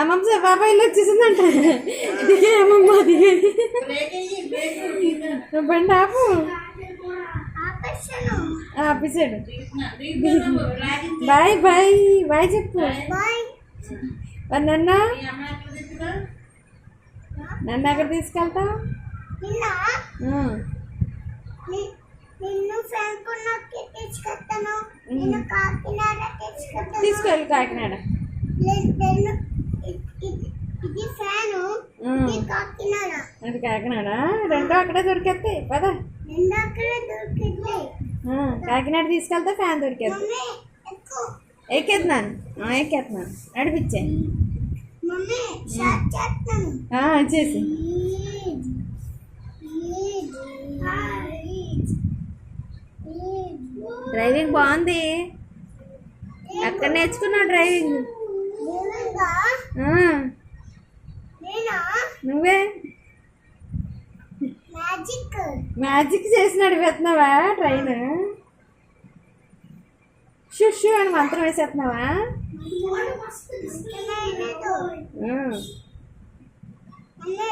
అమ్మమ్మ బాబాయ్ ఇల్లు వచ్చేసిందంట. అమ్మమ్మ నువ్వు బండి ఆపు. ఆపేసాడు బాయ్ బాయ్ బాయ్ చెప్పు. నన్న? నన్ను ఎక్కడ తీసుకెళ్తావు? నిన్న? ఫ్యాంకున్నకి తీసుకెళ్తాను నిన్ను కాకినాడ తీసుకెళ్తాను తీసుకెళ్ళి కాకినాడ అది కాకినాడ రెండో అక్కడే దొరికేస్తాయి పద. కాకినాడ తీసుకెళ్తే ఫ్యాన్ ఎక్కువ ఎక్కేస్తున్నాను ఎక్కేస్తున్నాను నడిపించే చేసి. డ్రైవింగ్ బాగుంది. ఎక్కడ నేర్చుకున్నావు డ్రైవింగ్. నువ్వే? మ్యాజిక్. చేసి నడిపేస్తున్నావా ట్రైన్? షూ షూ అని మంత్రం వేసేస్తున్నావా. మమ్మీ